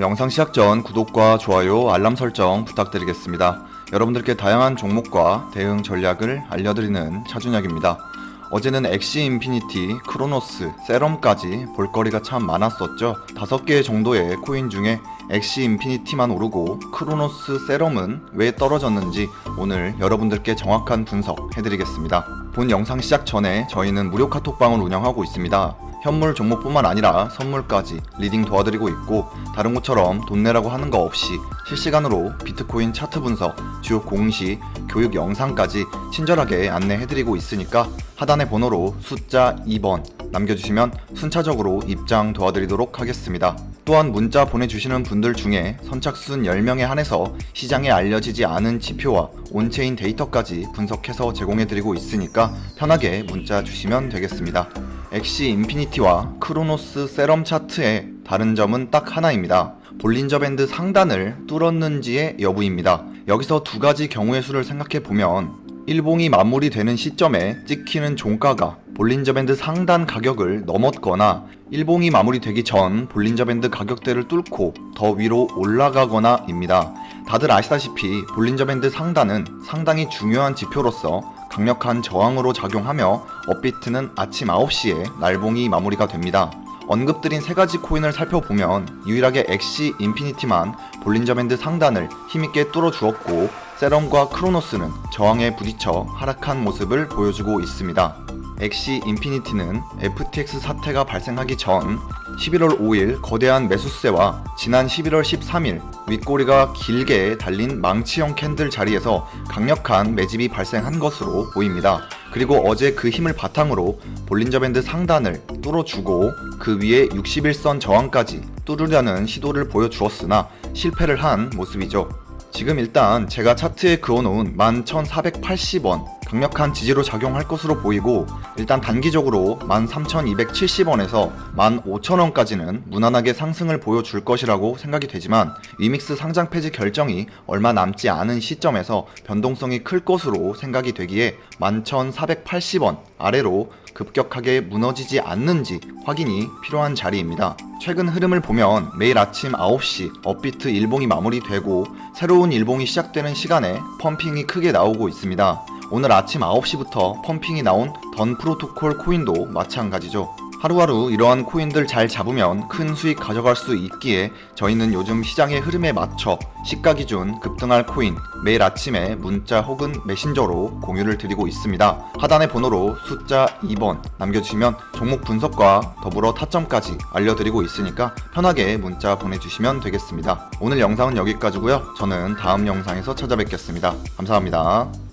영상 시작 전 구독과 좋아요, 알람 설정 부탁드리겠습니다. 여러분들께 다양한 종목과 대응 전략을 알려드리는 차준혁입니다. 어제는 엑시 인피니티, 크로노스, 세럼까지 볼거리가 참 많았었죠. 다섯 개 정도의 코인 중에 엑시 인피니티만 오르고 크로노스, 세럼은 왜 떨어졌는지 오늘 여러분들께 정확한 분석 해드리겠습니다. 본 영상 시작 전에 저희는 무료 카톡방을 운영하고 있습니다. 현물 종목뿐만 아니라 선물까지 리딩 도와드리고 있고 다른 곳처럼 돈 내라고 하는 거 없이 실시간으로 비트코인 차트 분석, 주요 공시, 교육 영상까지 친절하게 안내해드리고 있으니까 하단의 번호로 숫자 2번 남겨주시면 순차적으로 입장 도와드리도록 하겠습니다. 또한 문자 보내주시는 분들 중에 선착순 10명에 한해서 시장에 알려지지 않은 지표와 온체인 데이터까지 분석해서 제공해드리고 있으니까 편하게 문자 주시면 되겠습니다. 엑시 인피니티와 크로노스 세럼 차트의 다른 점은 딱 하나입니다. 볼린저 밴드 상단을 뚫었는지의 여부입니다. 여기서 두 가지 경우의 수를 생각해 보면 일봉이 마무리되는 시점에 찍히는 종가가 볼린저 밴드 상단 가격을 넘었거나 일봉이 마무리되기 전 볼린저 밴드 가격대를 뚫고 더 위로 올라가거나입니다. 다들 아시다시피 볼린저 밴드 상단은 상당히 중요한 지표로서 강력한 저항으로 작용하며 업비트는 아침 9시에 날봉이 마무리가 됩니다. 언급드린 세 가지 코인을 살펴보면 유일하게 엑시 인피니티만 볼린저 밴드 상단을 힘있게 뚫어주었고 세럼과 크로노스는 저항에 부딪혀 하락한 모습을 보여주고 있습니다. 엑시 인피니티는 FTX 사태가 발생하기 전 11월 5일 거대한 매수세와 지난 11월 13일 윗꼬리가 길게 달린 망치형 캔들 자리에서 강력한 매집이 발생한 것으로 보입니다. 그리고 어제 그 힘을 바탕으로 볼린저 밴드 상단을 뚫어주고 그 위에 61선 저항까지 뚫으려는 시도를 보여주었으나 실패를 한 모습이죠. 지금 일단 제가 차트에 그어놓은 11,480원 강력한 지지로 작용할 것으로 보이고 일단 단기적으로 13,270원에서 15,000원까지는 무난하게 상승을 보여줄 것이라고 생각이 되지만 위믹스 상장 폐지 결정이 얼마 남지 않은 시점에서 변동성이 클 것으로 생각이 되기에 11,480원 아래로 급격하게 무너지지 않는지 확인이 필요한 자리입니다. 최근 흐름을 보면 매일 아침 9시 업비트 일봉이 마무리되고 새로운 일봉이 시작되는 시간에 펌핑이 크게 나오고 있습니다. 오늘 아침 9시부터 펌핑이 나온 던 프로토콜 코인도 마찬가지죠. 하루하루 이러한 코인들 잘 잡으면 큰 수익 가져갈 수 있기에 저희는 요즘 시장의 흐름에 맞춰 시가 기준 급등할 코인 매일 아침에 문자 혹은 메신저로 공유를 드리고 있습니다. 하단의 번호로 숫자 2번 남겨주시면 종목 분석과 더불어 타점까지 알려드리고 있으니까 편하게 문자 보내주시면 되겠습니다. 오늘 영상은 여기까지고요. 저는 다음 영상에서 찾아뵙겠습니다. 감사합니다.